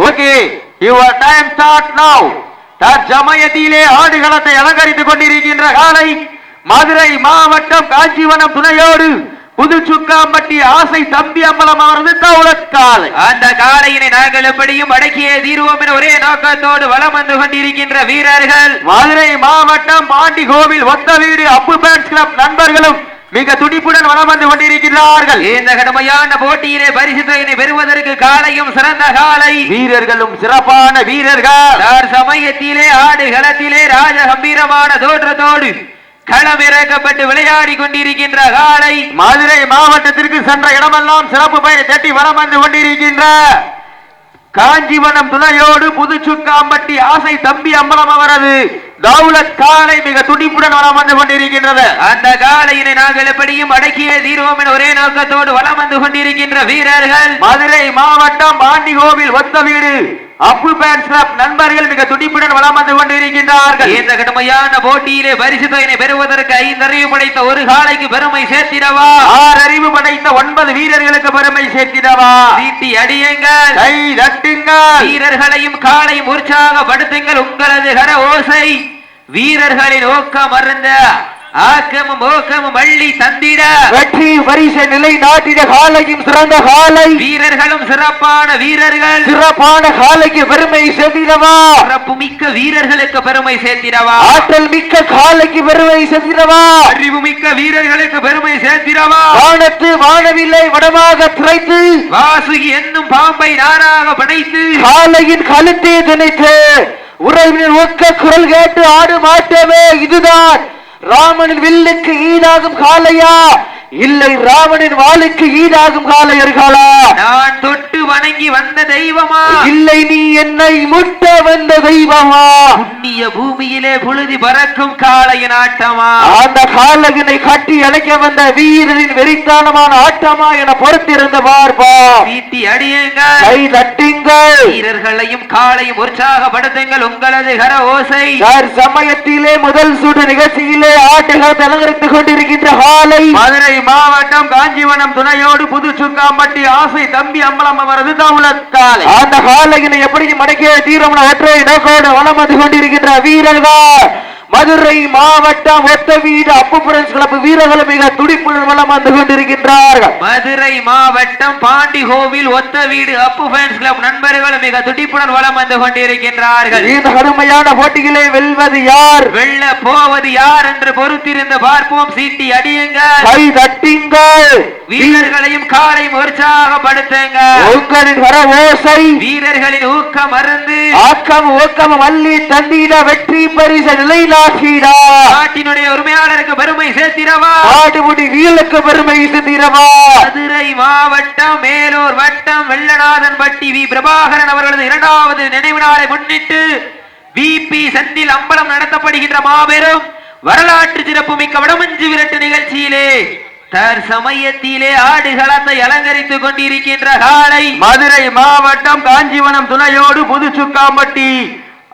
Okay your time start now தற்சமயத்திலே ஆடுகளத்தை அலங்கரித்துக் கொண்டிருக்கின்ற காலை மதுரை மாவட்டம் காஞ்சிவனம் துணையோடு புதுச்சுக்காம்பட்டி ஆசை தம்பி அம்பலம் அவரது அந்த காளையினை நாங்கள் எப்படியும் அடக்கிய தீர்வோம் என ஒரே நோக்கத்தோடு வலம் வந்து கொண்டிருக்கின்ற வீரர்கள். மதுரை மாவட்டம் பாண்டி கோவில் ஒத்த வீடு அப்பு பேன்ஸ் கிளப் நண்பர்களும் மிக துடிப்புடன் வலம் வந்து கொண்டிருக்கிறார்கள் இந்த கடுமையான போட்டியிலே பரிசு தொகையினை பெறுவதற்கு காளையும் சிறந்த காளை வீரர்களும் சிறப்பான வீரர்கள். சமயத்திலே ஆடு களத்திலே ராஜ கம்பீரமான தோற்றத்தோடு களமிறக்கப்பட்டு விளையாடி கொண்டிருக்கின்ற காளை மதுரை மாவட்டத்திற்கு சென்ற இடமெல்லாம் சிறப்பு பெயரை தட்டி வலம் வந்து கொண்டிருக்கின்ற காஞ்சிவனம் துணையோடு புதுச்சுக்காம்பட்டி ஆசை தம்பி அம்பலம் அவரது. தௌலத் காலை மிக துடிப்புடன் வளம் வந்து கொண்டிருக்கின்றது. அந்த காலையினை நாங்கள் எப்படியும் அடக்கிய தீர்வோம் என ஒரே நோக்கத்தோடு வளம் வந்து கொண்டிருக்கின்ற வீரர்கள். மதுரை மாவட்டம் பாண்டி கோவில் ஒத்த வீடு. அப்பு நண்பர்கள் மிக துடிப்புடன் வளம் வந்து கொண்டிருக்கின்றார்கள். இந்த கடுமையான போட்டியிலே பரிசு தொகையினை பெறுவதற்கு ஐந்தறிவு படைத்த ஒரு காலைக்கு பெருமை சேர்த்திடவா? ஆறு அறிவு ஒன்பது வீரர்களுக்கு பெருமை சேர்த்திடவா? சீட்டி அடியுங்கள். கை தட்டுங்கள். வீரர்களையும் காளையும் உற்சாகப்படுத்துங்கள் உங்களது கர ஓசை. வீரர்களின் ஊக்கம் அருந்த ஆக்கமும் ஊக்கமும் அள்ளி தந்திட. வெற்றி பரிசை நிலை நாட்டின காலையும் சிறந்த காலை. வீரர்களும் சிறப்பான வீரர்கள். சிறப்பான காலைக்கு பெருமை சேர்த்திடவா சிறப்பு மிக்க வீரர்களுக்கு பெருமை சேர்த்திடவா ஆற்றல் மிக்க காலைக்கு பெருமை சேர்த்திடவா அறிவு மிக்க வீரர்களுக்கு பெருமை சேர்த்திடவா வானத்து வானவில்லை வடமாக துரைத்து. வாசுகி என்னும் பாம்பை நாராக படைத்து காலையின் கழுத்தை திணைத்து. உறவினர் ஒக்க குரல் கேட்டு ஆடு மாட்டவே இதுதான் ராமனின் வில்லுக்கு ஈடாகும் காலையா இல்லை ராவணின் வாளுக்கு ஈடாகும் காளையர்களா நான் தொட்டு வணங்கி வந்த தெய்வமா? இல்லை நீ என்னை முட்ட வந்த தெய்வமா? புண்ணிய பூமியிலே புழுதி பறக்கும் காளையின் ஆட்டமா? அந்த காலகினை கட்டி அணைக்க வந்த வீரரின் வெறித்தானமான ஆட்டமா என பொறுத்திருந்த பார்ப்பா. சீட்டி அடியுங்கள். கை தட்டுங்கள். வீரர்களையும் காளையும் உற்சாகப்படுத்துங்கள் உங்களது கர ஓசை. யார் சமயத்திலே முதல் சுடு நிகழ்ச்சியிலே ஆட்டுகள் அலங்கரித்துக் கொண்டிருக்கின்ற காலை. மதுரை மாவட்டம் காஞ்சிவனம் துணையோடு புது சுக்காம்பட்டி ஆசை தம்பி அம்பலம் அவரது தௌலத் அந்த காலையில் எப்படி மடக்கிய தீரமன ஒற்றை நோக்கோடு வலம் வந்து கொண்டிருக்கின்ற வீரர்கள். மதுரை மாவட்டம் ஒத்த வீடு அப்புபுரன்ஸ் கிளப் வீரர்கள் மிக துடிப்புடன் வலம் வந்து கொண்டிருக்கின்றார்கள். மதுரை மாவட்டம் பாண்டி கோவில் ஒத்த வீடு அப்பு ஃபேன்ஸ் கிளப் நண்பர்கள் மிக துடிப்புடன் வலம் வந்து கொண்டிருக்கின்றார்கள். இந்த கடுமையான போட்டியிலே வெல்வது யார்? வெல்ல போவது யார் என்று பொறுத்திருந்து பார்ப்போம். சீட்டி அடியுங்கள். கை தட்டிங்கள். வீரர்களையும் காளையும் உற்சாகப்படுத்துங்க உங்களின் வர ஓசை. வீரர்களின் ஊக்கம் அருந்து. ஆக்கம் ஊக்கம் அள்ளி தந்திட வெற்றி பரிசு நிலைநாட்டிடா நாட்டினுடைய உரிமையாளருக்கு பெருமை சேர்த்திடவா? ஆடுமுடி வீலுக்கு பெருமை சிந்திரவா மதுரை மாவட்டம் மேலூர் வட்டம் வெள்ளநாதன் பட்டி வி. பிரபாகரன் அவர்களது இரண்டாவது நினைவு நாளை முன்னிட்டு விபி செந்தில் அம்பலம் நடத்தப்படுகின்ற மாபெரும் வரலாற்று சிறப்புமிக்க வடமஞ்சு விரட்டு நிகழ்ச்சியிலே தற்சமயத்திலே ஆடுகளத்தை அலங்கரித்துக் கொண்டிருக்கின்ற காலை மதுரை மாவட்டம் காஞ்சிவனம் துணையோடு புதுச்சுக்காம்பட்டி.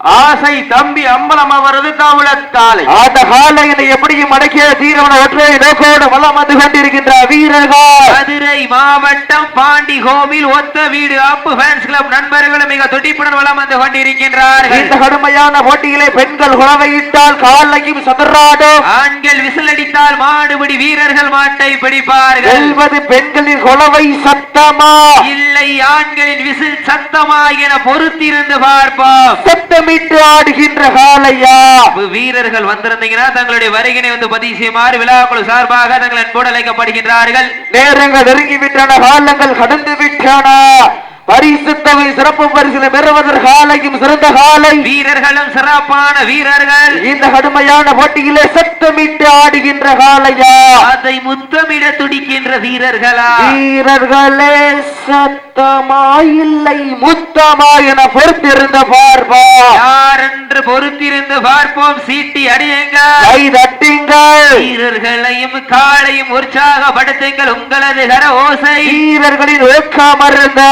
ஆசை தம்பி அம்பலம் அவரது தவுளத் காலை அந்த காலையினை எப்படியும் அடக்கிய தீரவன ஒற்றை நோக்கோடு வலம் வந்து கொண்டிருக்கின்ற வீரர்கள். மதுரை மாவட்டம் பாண்டி கோவில் ஒத்த வீடு. அப்பு ஃபேன்ஸ் கிளப் நண்பர்களும் மிக துடிப்புடன் வலம் வந்து கொண்டிருக்கின்றார்கள். இந்த கடுமையான போட்டியிலே பெண்கள் குழவையிட்டால் காலையும் சதுராடும் ஆண்கள் விசிலடித்தால் மாடுபிடி வீரர்கள் மாட்டை பிடிப்பார்கள். வெல்வது பெண்களின் குழவை சத்தமா? இல்லை ஆண்களின் விசில் சத்தமா என பொறுத்திருந்து பார்ப்போம். சத்தமிட்டு ஆடுகின்ற காலையா வீரர்கள் வந்திருந்தீங்கன்னா தங்களுடைய வருகினை வந்து பதிவு செய்யுமாறு விழாக்குழு சார்பாக தங்கள் அன்போடு அழைக்கப்படுகின்றார்கள். நேரங்கள் நெருங்கி விட்டன காலங்கள் கடந்து விட்டன. பரிசு தொகை சிறப்பு பரிசிலை பெறுவதற்கு காலையும் சிறந்த காலை. வீரர்களும் சிறப்பான வீரர்கள். இந்த கடுமையான போட்டியிலே சத்தமிட்டு ஆடுகின்ற காலையா அதை முத்தமிட துடிக்கின்ற வீரர்களா? வீரர்களே சத்தமா இல்லை முத்தமா என பொறுத்திருந்த பார்ப்பா யார் என்று பொறுத்திருந்து பார்ப்போம்? சீட்டி அடியுங்க கை தட்டுங்கள். வீரர்களையும் காளையும் உற்சாகப்படுத்துங்கள். உங்களது கர ஓசை. வீரர்களின் ஊக்கமருந்த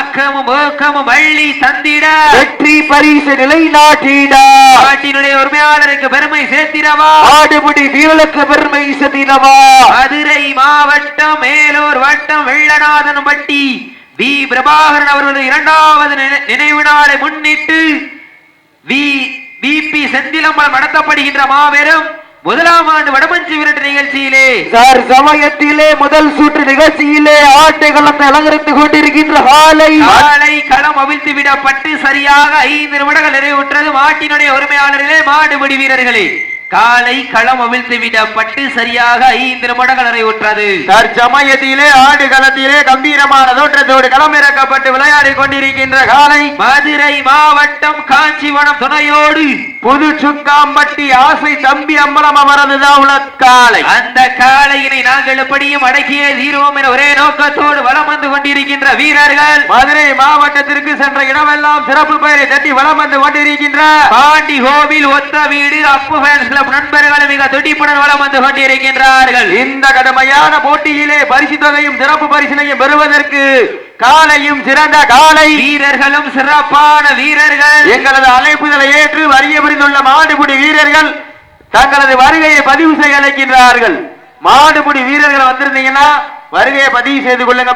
ஆக்கமும் ஊக்கமும் அள்ளி தந்திட. வெற்றி பரிசு நிலைநாட்டிட. நாட்டினுடைய உரிமையாளருக்கு பெருமை சேர்த்திடவா? ஆடுபடி வீரலுக்கு பெருமை செதினவா மதுரை மாவட்டம் மேலூர் வட்டம் வெள்ளநாதன் பட்டி. வி. பிரபாகரன் அவர்களது இரண்டாவது நினை- நினைவு நாளை முன்னிட்டு வி. விபி செந்திலம்பலம் நடத்தப்படுகின்ற மாபெரும் முதலாம் ஆண்டு வடமஞ்சி விரட்டு நிகழ்ச்சியிலே சார் சமயத்திலே முதல் சுற்று நிகழ்ச்சியிலே ஆட்டைகளத்தை அலங்கரித்துக் கொண்டிருக்கின்ற காலை காலை களம் அவிழ்த்து விடப்பட்டு சரியாக ஐந்து நிமிடங்கள் நிறைவுற்றது மாட்டினுடைய உரிமையாளர்களே மாடுபிடி வீரர்களே. காலை களம் அவிழ்த்து விடப்பட்டு சரியாக ஐந்து நிமிடங்கள் நிறைவுற்றது. தற்சமயத்திலே ஆடுகளத்திலே கம்பீரமான தோற்றத்தோடு களமிறக்கப்பட்டு விளையாடி கொண்டிருக்கின்ற காலை மதுரை மாவட்டம் காஞ்சிவனம் துணையோடு புது சுக்காம்பட்டி ஆசை தம்பி அம்பலம் அவரதுதான் உலக்காலை அந்த காளையினை நாங்கள் எப்படியும் அடக்கிய தீர்வோம் என ஒரே நோக்கத்தோடு வலம் வந்து கொண்டிருக்கின்ற வீரர்கள். மதுரை மாவட்டத்திற்கு சென்ற இடமெல்லாம் சிறப்பு பெயரை தட்டி வலம் வந்து கொண்டிருக்கின்ற பாண்டி கோவில் ஒத்த வீடு அப்பு ஃபேன்ஸ் கிளப் நண்பர்கள் மிக துடிப்புடன் வலம் வந்து கொண்டிருக்கின்றார்கள். இந்த கடுமையான போட்டியிலே பரிசு தொகையும் சிறப்பு பரிசினையும் பெறுவதற்கு காலையும் சிறந்த காலை. வீரர்களும் சிறப்பான வீரர்கள். எங்களது அழைப்புதலை ஏற்று வரிய புரிந்துள்ள மாடுபிடி வீரர்கள் தங்களது வருகையை பதிவு செய்ய அழைக்கின்றார்கள். மாடுபிடி வீரர்கள் வந்திருந்தீங்கன்னா வருகையை பதிவு செய்து கொள்ளுங்க.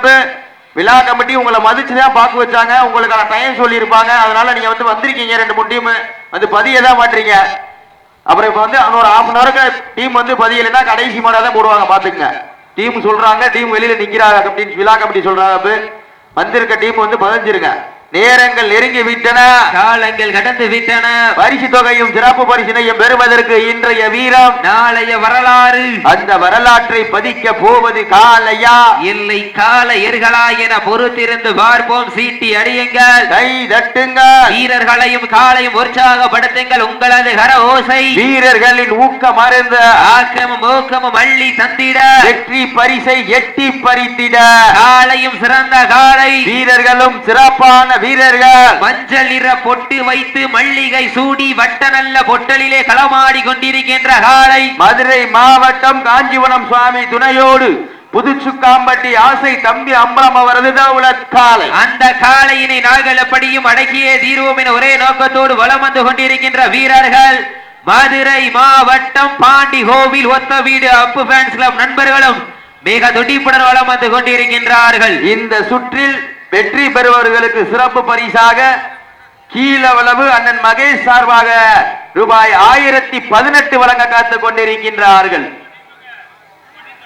விழா கமிட்டி உங்களை மதிச்சு தான் பார்க்க வச்சாங்க. உங்களுக்கான டைம் சொல்லியிருப்பாங்க. அதனால நீங்க வந்து வந்திருக்கீங்க ரெண்டு மூணு டீம். வந்து பதிய தான் மாட்டீங்க. அப்புறம் இப்ப வந்து இன்னொரு ஹாஃப் அன் ஹவருக்கு டீம் வந்து பதியலைன்னா கடைசி மாடா தான் போடுவாங்க பாத்துங்க டீம் சொல்றாங்க டீம் வெளியில நிக்கிறாங்க அப்படின்னு விழா கமிட்டி சொல்றாங்க அப்ப. வந்திருக்க டீம் வந்து பதிஞ்சிருங்க நேரங்கள் நெருங்கி விட்டன. காலங்கள் கடந்து விட்டன. பரிசு தொகையும் சிறப்பு பரிசினையும் பெறுவதற்கு இன்றைய வீரம். நாளைய வரலாறு. அந்த வரலாற்றை பதிக்க போவது காலையா? இல்லை கால எர்களா என பொறுத்திருந்து பார்ப்போம். சீட்டி அடியுங்கள் கை தட்டுங்க வீரர்களையும் காலையும் உற்சாகப்படுத்துங்கள். உங்களது கர ஓசை. வீரர்களின் ஊக்கம் மறந்த ஆக்கமும் ஊக்கமும் அள்ளி தந்திட. வெற்றி பரிசை எட்டி பறித்திட. காலையும் சிறந்த காலை. வீரர்களும் சிறப்பான வீரர்கள். மஞ்சள் நிற பொட்டு வைத்து மல்லிகை சூடி வட்ட நல்ல பொட்டலிலே களமாடி கொண்டிருக்கின்ற காலை மதுரை மாவட்டம் காஞ்சிபுரம் சுவாமி துணையோடு புதுச்சுக்காம்பட்டி ஆசை தம்பி அம்பலம் அவரது காலை அந்த காளையினை நாங்கள் எப்படியும் அடக்கியே தீர்வோம் என ஒரே நோக்கத்தோடு வலம் வந்து கொண்டிருக்கின்ற வீரர்கள். மதுரை மாவட்டம் பாண்டி கோவில் ஒத்த வீடு அப்பு ஃபேன்ஸ் கிளப் நண்பர்களும் மிக துடிப்புடன் வலம் வந்து கொண்டிருக்கின்றார்கள். இந்த சுற்றில் வெற்றி பெறுபவர்களுக்கு சிறப்பு பரிசாக கீழவளவு அண்ணன் மகேஷ் சார்பாக ரூபாய் ஆயிரத்தி பதினெட்டு வழங்க காத்துக் கொண்டிருக்கின்றார்கள்.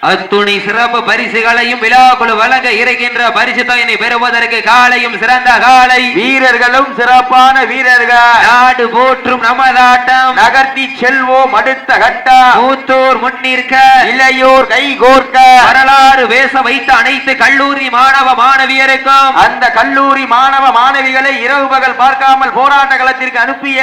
அத்துணை சிறப்பு பரிசுகளையும் விழாக்குழு வழங்க இருக்கின்ற பரிசு தொகையினை பெறுவதற்கு காலையும் சிறந்த காலை. வீரர்களும் சிறப்பான வீரர்கள். நாடு போற்றும் நமதாட்டம். நகர்த்தி செல்வோம் அடுத்த கட்டம். மூத்தோர் முன்னிற்க. இளையோர் கை கோர்க்க. வரலாறு வேச வைத்த அனைத்து கல்லூரி மாணவ மாணவியருக்கும். அந்த கல்லூரி மாணவ மாணவிகளை இரவு பகல் பார்க்காமல் போராட்ட களத்திற்கு அனுப்பிய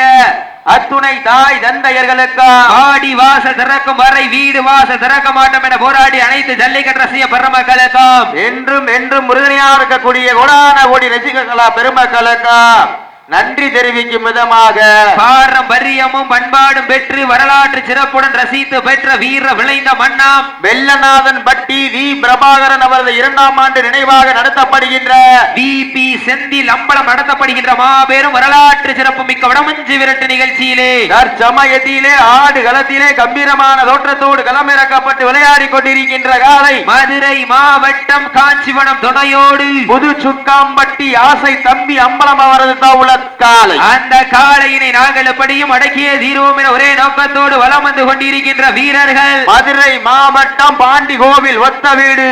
அத்துணை தாய் தந்தையர்களுக்கு ஆடி வாசல் திறக்கும் வரை வீடு வாசல் திறக்க மாட்டோம் என போராடி அனைத்து ஜல்லிக்கட்டு ரசிக பெருமக்களுக்கும் என்றும் என்றும் உறுதுணையா இருக்கக்கூடிய கோடான ஓடி ரசிகர்களா பெருமக்களுக்கும் நன்றி தெரிவிக்கும் விதமாக பாரம்பரியமும் பண்பாடும் பெற்று வரலாற்று சிறப்புடன் ரசித்து பெற்ற வீர விளைந்த மண்ணாம் வெள்ளநாதன் பட்டி வி. பிரபாகரன் அவரது இரண்டாம் ஆண்டு நினைவாக நடத்தப்படுகின்ற விபி செந்தில் அம்பலம் நடத்தப்படுகின்ற மாபெரும் வரலாற்று சிறப்பு மிக்க வடமஞ்சு விரட்டு நிகழ்ச்சியிலே தற்சமயத்திலே ஆடு களத்திலே கம்பீரமான தோற்றத்தோடு களமிறக்கப்பட்டு விளையாடி கொண்டிருக்கின்ற காலை மதுரை மாவட்டம் காஞ்சிவனம் துணையோடு புது சுக்காம்பட்டி ஆசை தம்பி அம்பலம் அவரது தவுள காலை அந்த காளையினை நாங்கள் எப்படியும் அடக்கிய தீர்வோம் என ஒரே நோக்கத்தோடு வலம் வந்து கொண்டிருக்கின்ற வீரர்கள். மதுரை மாவட்டம் பாண்டி கோவில் ஒத்த வீடு.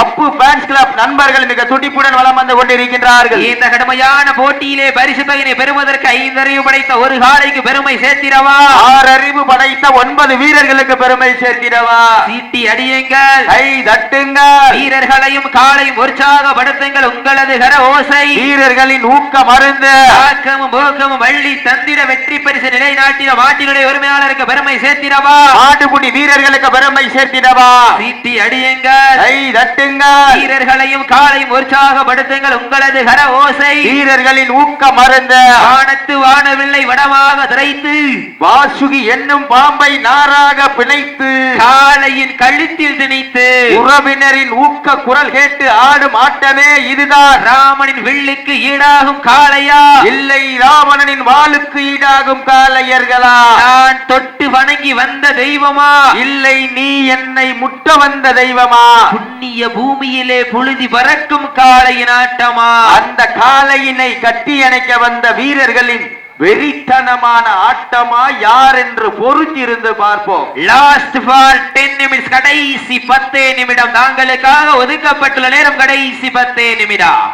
அப்பு பேன்ஸ் கிளப் நண்பர்கள் மிக துடிப்புடன் வலம் வந்து கொண்டிருக்கின்றார்கள். இந்த கடுமையான போட்டியிலே பரிசு தொகையினை பெறுவதற்கு ஐந்தறிவு படைத்த ஒரு காளைக்கு பெருமை சேர்த்திடவா? ஆறறிவு படைத்த ஒன்பது வீரர்களுக்கு பெருமை சேர்த்திடவா? சீட்டி அடியுங்கள். கை தட்டுங்க வீரர்களையும் காளையும் உற்சாகப்படுத்துங்கள் உங்களது கர ஓசை. வீரர்களின் ஊக்கம் அருந்து ஆக்கமும் ஊக்கமும் அள்ளி தந்திர வெற்றி பரிசு நிலைநாட்டிட மாட்டினுடைய உரிமையாளருக்கு பெருமை சேர்த்திடவா? ஆட்டுக்குடி வீரர்களுக்கு பெருமை சேர்த்திடவா? சீட்டி அடியுங்கள். கை தட்டுங்க வீரர்களையும் காளையும் உற்சாகப்படுத்துங்கள். உங்களது கர ஓசை. வீரர்களின் ஊக்கம் அருந்து வானத்து வானவில்லை வடமாக துரைத்து. வாசுகி என்னும் பாம்பை நாராக பிணைத்து. காளையின் கழுத்தில் திணித்து. உறவினரின் ஊக்க குரல் கேட்டு ஆடும் ஆட்டமே இதுதான். ராமனின் வில்லுக்கு ஈடாகும் காளையா? இல்லை ராவணனின் வாளுக்கு ஈடாகும் காளையர்களா? நான் தொட்டு வணங்கி வந்த தெய்வமா? இல்லை நீ என்னை முட்ட வந்த தெய்வமா? புண்ணிய பூமியிலே புழுதி பறக்கும் காளையின் ஆட்டமா? அந்த காளையினை கட்டி அணைக்க வந்த வீரர்களின் வெறித்தனமான ஆட்டமா? யார் என்று பொறுத்திருந்து பார்ப்போம். லாஸ்ட் ஃபார் டென் நிமிட்ஸ் கடைசி பத்தே நிமிடம். தாங்களுக்காக ஒதுக்கப்பட்டுள்ள நேரம் கடைசி பத்தே நிமிடம்.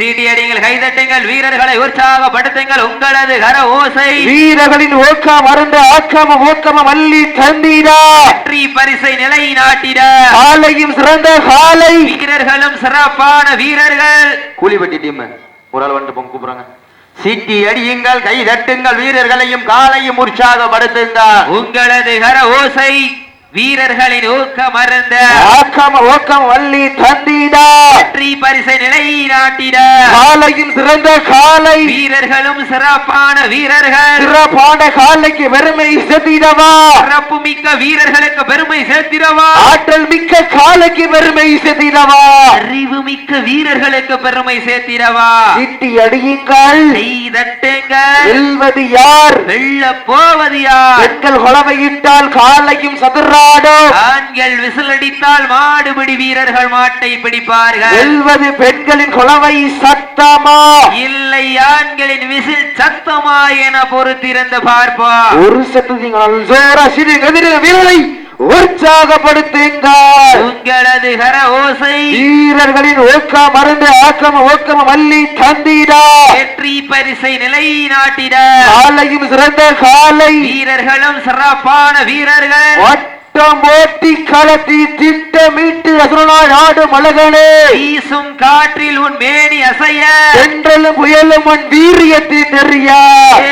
சீட்டி அடிங்கள் கைதட்டுங்கள் வீரர்களை உற்சாகப்படுத்துங்கள். உங்களது கர ஓசை. வீரர்களின் ஓக்கம் அருந்த ஆக்கம ஓக்கம மல்லி தந்தீரா வெற்றி பரிசை நிலைநாட்டிட. காலையும் சிறந்த காலை வீரர்களும் சிறப்பான வீரர்கள். கூலிப்பட்டி டீம். ஒரு ஆள் வந்து பொங்க கூப்பிடுறாங்க. சீட்டி அடியுங்கள் கை தட்டுங்கள். வீரர்களையும் காலையும் உற்சாகப்படுத்துங்கள். உங்களது கர ஓசை. வீரர்களின் ஊக்கம் அருந்த. ஆக்கம ஓக்கம் வள்ளி தந்தீடா. வெற்றி பரிசை நிலைநாட்டிட காலையும் சிறந்த காலை. வீரர்களும் சிறப்பான வீரர்கள். சிறப்பான காலைக்கு பெருமை செத்திடவா சிறப்பு மிக்க வீரர்களுக்கு பெருமை சேர்த்திடவா. ஆற்றல் மிக்க காலைக்கு பெருமை செத்திடவா அறிவு மிக்க வீரர்களுக்கு பெருமை சேர்த்திடவா. சீட்டி அடியுங்கள். செய்தட்டுங்கள் வெல்வது யார்? வெல்ல போவது யார்? பெண்கள் கொலவையிட்டால் காலையும் சதுராடும் ஆண்கள் விசிலடித்தால் மாடுபிடி வீரர்கள் மாட்டை பிடிப்பார்கள். வெல்வது பெண்களின் கொலவை சத்தமா? இல்லை ஆண்களின் விசில் சத்தமா என பொறுத்திருந்து பார்ப்போம். ஒரு சத்து நீங்கள் ஜோரா சிறு எதிர வீரரை உற்சாகப்படுத்துங்கள். உங்களது கர ஓசை வீரர்களின் ஓக்கம் மருந்து ஆக்கம ஓக்கம மல்லி தந்தீடா. வெற்றி பரிசை நிலைநாட்டிட காலையும் சிறந்த காலை. வீரர்களும் சிறப்பான வீரர்கள். வட்டம் ஓட்டி களத்தி திட்டமிட்டு அசுரனாய் ஆடும் அழகனே. வீசும் காற்றில் உன் மேனி அசைய. தென்றலும் புயலும் உன் வீரியத்தின் நெறியா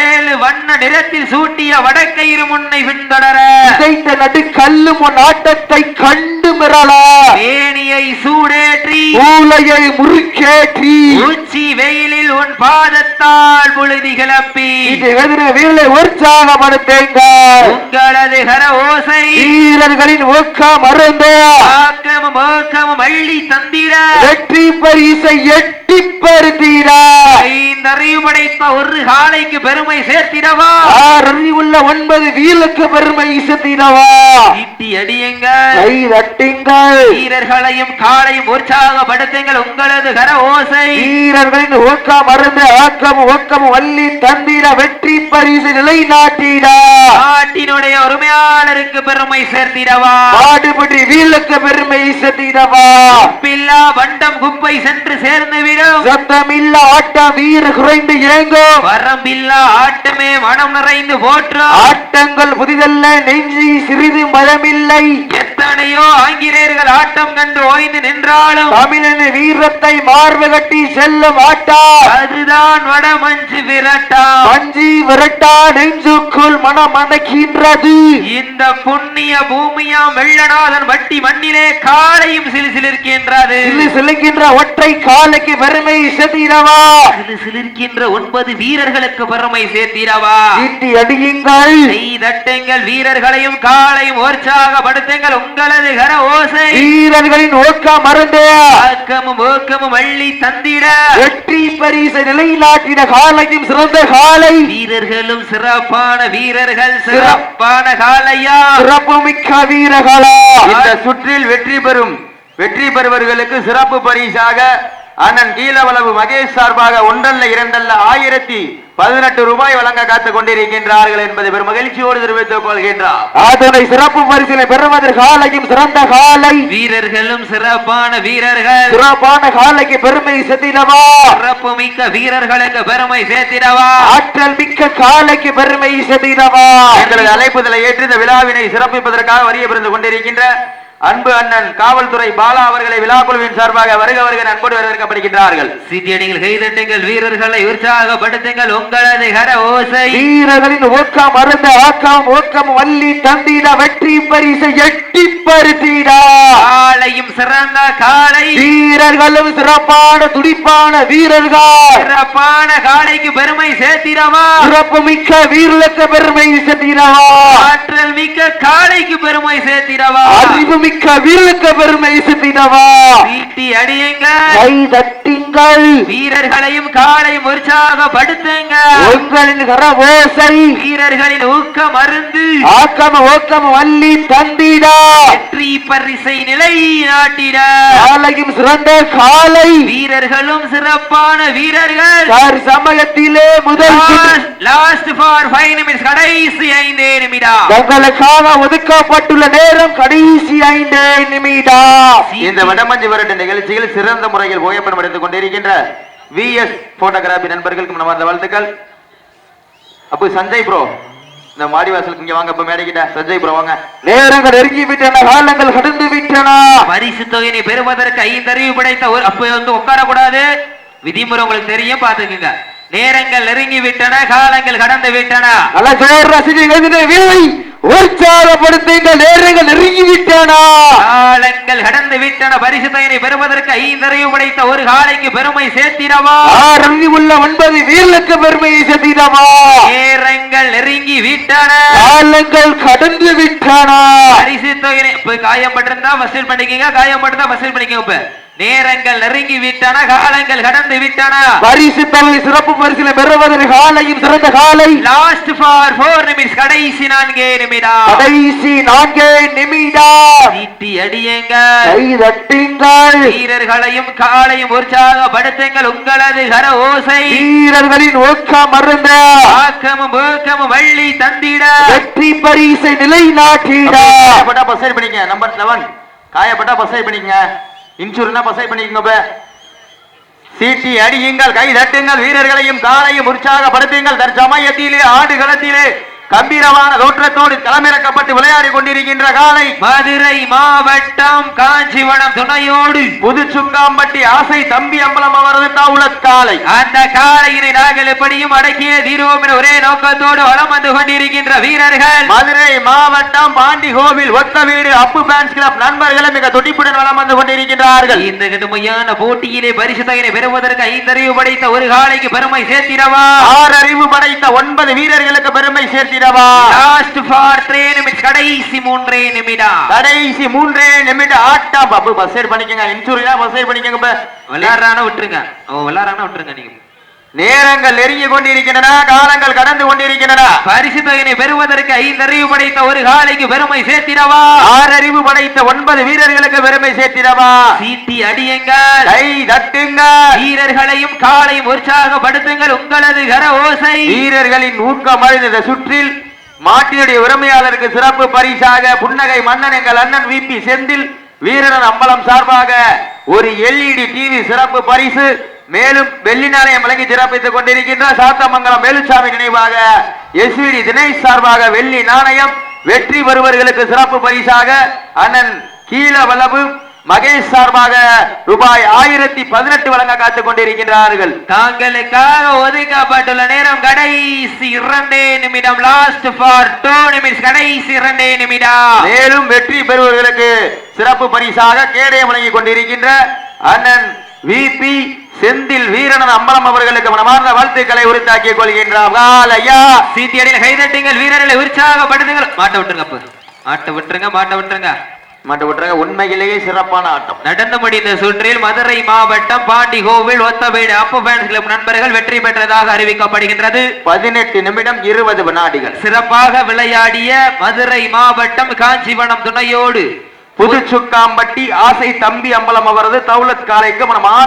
ஏழு வண்ண நிறத்தில் சூட்டிய வடக்கயிறு முன்னை பின்தொடர. இசைத்த நடு கல்லும் உன் ஆட்டத்தை கண்டு மிரளா. மேனியை சூடேற்றி. மூளையை முறுக்கேற்றி. உச்சி வெயிலில் உன் பாதத்தால் புழுதி கிளப்பி. இது எதிர வீரரை உற்சாகப்படுத்துங்க உங்களது கர ஓசை. வீரர்களின் ஊக்கம் ஓக்கமும் அள்ளி தந்திட வெற்றி பரிசை எட்டி பருத்தீரா ஐந்தறிவு படைத்த ஒரு காலைக்கு பெருமை சேர்த்திடவா. ஆறறி உள்ள ஒன்பது வீலுக்கு பெருமை செத்தினவா ஈட்டி அடியுங்கள். கை தட்டுங்கள். வீரர்களையும் காலையும் உற்சாகப்படுத்துங்கள் உங்களது கர ஓசை. வீரர்களின் ஊக்கம் மறந்த ஆக்கம் ஊக்கம் வள்ளி தந்திர. வெற்றி பரிசு நிலைநாட்டிடா. நாட்டினுடைய உரிமையாளருக்கு பெருமை சேர்த்திடவா பாடுபடி வீலுக்கு பெருமை செத்தினவா பில்லா வண்டம் குப்பை சென்று சேர்ந்துவிடும் சத்தமில்ல ஆட்டம் வீர குறைந்து ஏங்கும் வரம்பில்லா ஆட்டமே மனம் நிறைந்து போற்றும். ஆட்டங்கள் புதிதல்ல நெஞ்சி சிறிது மதமில்லை எத்தனையோ ஆங்கிலேயர்கள் ஆட்டம் கண்டு ஓய்ந்து நின்றாலும் தமிழன் வீரத்தை மார்பு கட்டி செல்லும் ஆட்டா அதுதான் வடமஞ்சு விரட்டா. மஞ்சி விரட்டா நெஞ்சுக்குள் மனம் அணைக்கின்றது. இந்த புண்ணிய பூமியாம் வெள்ளநாதன் வட்டி மண்ணிலே காலையும் சிலுசிலிருக்கின்றது சிலு சிலுக்கின்ற ஒற்றை காலைக்கு பெருமை செதிரவா சிலுசிலிருக்கின்ற ஒன்பது வீரர்களுக்கு பெருமை சேர்த்திடவா? அடியுங்கள். தட்டுங்கள் வீரர்களையும் காலையும் உற்சாகப்படுத்துங்கள் உங்களது கர ஓசை. வீரர்களின் ஓக்கம் மறந்து ஆக்கமும் ஊக்கமும் அள்ளி தந்திட. வெற்றி பரிசு நிலைநாட்டின காலையும் சிறந்த காலை. வீரர்களும் சிறப்பான வீரர்கள் சிறப்பான காலையா. சிறப்பு மிக்க வீரர்களா. இந்த சுற்றில் வெற்றி பெறும் வெற்றி பெறுவர்களுக்கு சிறப்பு பரிசாக அண்ணன் கீழவளவு மகேஷ் சார்பாக ஒன்றல்ல இரண்டல்ல ஆயிரத்தி பதினெட்டு ரூபாய் வழங்க காத்துக் கொண்டிருக்கின்றார்கள் என்பதை பெரும் மகிழ்ச்சியோடு தெரிவித்துக் கொள்கின்றார் அதனை சிறப்பு பரிசினை பெறுவதற்கு காலையும் சிறந்த காலை. வீரர்களும் சிறப்பான வீரர்கள். சிறப்பான காலைக்கு பெருமை செத்தினவா சிறப்பு மிக்க வீரர்களுக்கு பெருமை சேர்த்திடவா? ஆற்றல் மிக்க காலைக்கு பெருமை செத்தினவா எங்களது அழைப்புதலை ஏற்று இந்த விழாவினை சிறப்பிப்பதற்காக வரிய பிறந்து கொண்டிருக்கின்ற அன்பு அண்ணன் காவல்துறை பாலா அவர்களை விழா குழுவின் சார்பாக வருக வருக அன்போடு வரவேற்கப்படுகின்றார்கள் சித்தியடிகள் கைதட்டுங்கள் வீரர்களை உற்சாகப்படுத்துங்கள் உங்களது கர ஓசை. வீரர்களின் ஊக்கம் மருந்த ஆக்கம் ஊக்கம் வள்ளி தந்திட வெற்றி பரிசை எட்டி பருத்திடா காலையும் சிறந்த காலை வீரர்களும் சிறப்பான துடிப்பான வீரர்கள். சிறப்பான காலைக்கு பெருமை சேர்த்திடவா? சிறப்பு மிக்க வீரலுக்கு பெருமை சேர்த்திடவா? ஆற்றல் மிக்க காளைக்கு பெருமை சேர்த்திடவா? அறிவு மிக்க வீரலுக்கு பெருமை சேர்த்திடவா வீட்டி அடியுங்க கை தட்டிங்கள். வீரர்களையும் காளையும் உற்சாகப்படுத்துங்க உங்களின் கரவோசை வீரர்களின் ஊக்கம் அருந்து. ஆக்கம ஓக்கம வள்ளி தந்திடா. வெற்றி பரிசை நிலை நாட்டிட. காலையும் சிறந்த காலை. வீரர்களும் சிறப்பான வீரர்கள். சமயத்திலே முதல் லாஸ்ட் ஃபார் ஃபைவ் நிமிஷம் கடைசி ஐந்தே நிமிடம். தங்களுக்காக ஒதுக்கப்பட்டுள்ள நேரம் கடைசி ஐந்து நிமிடம் இந்த வடமஞ்சு விரட்டு நிகழ்ச்சியில் சிறந்த முறையில் புகைப்படம் எடுத்துக் கொண்டிருக்கின்ற வி எஸ் போட்டோகிராபி நண்பர்களுக்கு நம்ம அந்த வாழ்த்துக்கள். அப்போ சஞ்சய் ப்ரோ இந்த மாடிவாசலுக்கு இங்க வாங்க இப்ப மேடைக்கிட்ட. சஞ்சய் ப்ரோ வாங்க. நேரங்கள் நெருங்கி விட்டன காலங்கள் கடந்து விட்டன பரிசு தொகையினை பெறுவதற்கு ஐந்தறிவு படைத்த ஒரு அப்ப வந்து உட்கார கூடாது விதிமுறை உங்களுக்கு தெரியும் பாத்துக்குங்க நேரங்கள் நெருங்கி விட்டன காலங்கள் கடந்து விட்டன நல்ல ஜோர் உற்சாகப்படுத்துங்க நேரங்கள் நெருங்கி விட்டன காலங்கள் கடந்து விட்டன. பரிசு தொகையினை பெறுவதற்கு ஐந்தறிவு படைத்த ஒரு காலைக்கு பெருமை சேர்த்திடவா? ஆறி உள்ள ஒன்பது வீரலுக்கு பெருமையை செத்திடமா நேரங்கள் நெருங்கி விட்டன. காலங்கள் கடந்து விட்டன. பரிசு தொகையினை இப்ப காயப்பட்டிருந்தா வசூல் பண்ணிக்கங்க. காயப்பட்டிருந்தா வசூல் பண்ணிக்கங்க இப்ப நேரங்கள் நெருங்கி விட்டன காலங்கள் கடந்து விட்டன பரிசு தொகை சிறப்பு பரிசில பெறுவதற்கு காலையும் சிறந்த காலை. லாஸ்ட் ஃபார் ஃபோர் நிமிஷம் கடைசி நான்கே நிமிடம் கடைசி நான்கே நிமிடம் சீட்டி அடியுங்க கை தட்டுங்கள். வீரர்களையும் காலையும் உற்சாகப்படுத்துங்கள் உங்களது கர ஓசை. வீரர்களின் ஊக்கம் மருந்த ஆக்கமும் ஊக்கமும் வள்ளி தந்திட. வெற்றி பரிசை நிலைநாட்டிட. காயப்பட்டா பசை பண்ணிக்க நம்பர் லெவன் காயப்பட்டா பசை பண்ணிக்கங்க இன்சூரன்ஸ் பசை பண்ணிக்கோங்க இப்ப சீட்டி அடியுங்கள் கை தட்டுங்கள் வீரர்களையும் காலையும் உற்சாகப்படுத்துங்கள். தற்சமயத்திலே ஆடுகளத்திலே கம்பீரமான தோற்றத்தோடு களமிறக்கப்பட்டு விளையாடி கொண்டிருக்கின்ற காலை மதுரை மாவட்டம் காஞ்சிவனம் துணையோடு புதுச்சுக்காம்பட்டி ஆசை தம்பி அம்பலம் அவரது தாவுலத் காலை. அந்த காலையினை நாங்கள் எப்படியும் அடக்கிய தீர்வோம் என்ற ஒரே நோக்கத்தோடு வளம் வந்து கொண்டிருக்கின்ற வீரர்கள். மதுரை மாவட்டம் பாண்டி கோவில் ஒத்த வீடு அப்பு பேன்ஸ் கிளப் நண்பர்களும் மிக துடிப்புடன் வளம் வந்து கொண்டிருக்கின்றார்கள். இந்த கடுமையான போட்டியிலே பரிசு தொகையை பெறுவதற்கு ஐந்தறிவு படைத்த ஒரு காலைக்கு பெருமை சேர்த்திடவா? ஆறு அறிவு படைத்த ஒன்பது வீரர்களுக்கு பெருமை சேர்த்திடவா லாஸ்ட் ஃபார் த்ரீ நிமிஷம் கடைசி மூன்றே நிமிடம். கடைசி மூன்றே நிமிடம் ஆட்டம். அப்பு பஸ் பண்ணிக்கங்க. இன்சூரியா பஸ் பண்ணிக்கங்க. விளையாடுறான விட்டுருங்க. ஓ விளையாடுறான விட்டுருங்க நீங்க. நேரங்கள் நெருங்கி கொண்டிருக்கின்றன காலங்கள் கடந்து கொண்டிருக்கின்றன. பரிசு தொகையினை பெறுவதற்கு ஐந்தறிவு படைத்த ஒரு காலைக்கு பெருமை சேர்த்திடவா? ஆறு அறிவு படைத்த ஒன்பது வீரர்களுக்கு பெருமை சேர்த்திடவா? சீட்டி அடியுங்கள். கை தட்டுங்க வீரர்களையும் காலையும் உற்சாகப்படுத்துங்கள் உங்களது கர ஓசை. வீரர்களின் ஊக்கம் அழிந்த சுற்றில் மாட்டினுடைய உரிமையாளருக்கு சிறப்பு பரிசாக புன்னகை மன்னன் எங்கள் அண்ணன் விபி செந்தில் வீரன் அம்பலம் சார்பாக ஒரு எல்இடி டிவி சிறப்பு பரிசு மேலும் வெள்ளி நாணயம் வழங்கி சிறப்பித்துக் கொண்டிருக்கின்ற சாத்தமங்கலம் வேலுச்சாமி நினைவாக எஸ்விடி தினேஷ் சார்பாக வெள்ளி நாணயம் வெற்றி பெறுவர்களுக்கு சிறப்பு பரிசாக அண்ணன் கீழவளவு மகேஷ் சார்பாக ரூபாய் ஆயிரத்தி பதினெட்டு வழங்க காத்துக் கொண்டிருக்கின்றார்கள். தாங்களுக்காக ஒதுக்கப்பட்டுள்ள நேரம் கடைசி இரண்டே நிமிடம் லாஸ்ட் ஃபார் டூ நிமிஷம் கடைசி இரண்டே நிமிடம். மேலும் வெற்றி பெறுவர்களுக்கு சிறப்பு பரிசாக கேடயம் வழங்கிக் கொண்டிருக்கின்ற அண்ணன் விபி செந்தில் வீரனன் அம்பலம் அவர்களுக்கு மனமார்ந்த வாழ்த்துக்களை உரித்தாக்கிக் கொள்கின்றார். ஐயா சீட்டியடியில் கைதட்டுங்கள் வீரர்களை உற்சாகப்படுத்துங்கள் மாட்ட விட்டுருங்க மாட்ட விட்டுருங்க மாட்ட விட்டுருங்க. மற்ற விட்டுறாங்க உண்மையிலேயே சிறப்பான ஆட்டம். நடந்து முடிந்த சுற்றில் மதுரை மாவட்டம் பாண்டி கோவில் ஒத்தவீடு அப்பு ஃபேன்ஸ் கிளப் நண்பர்கள் வெற்றி பெற்றதாக அறிவிக்கப்படுகின்றது. பதினெட்டு நிமிடம் இருபது வினாடிகள். சிறப்பாக விளையாடிய மதுரை மாவட்டம் காஞ்சிவனம் துணையோடு. புதுச்சுக்காம்பட்டி ஆசை தம்பி அம்பலம் அவரது தௌலத் காலைக்கு மனமார்ந்த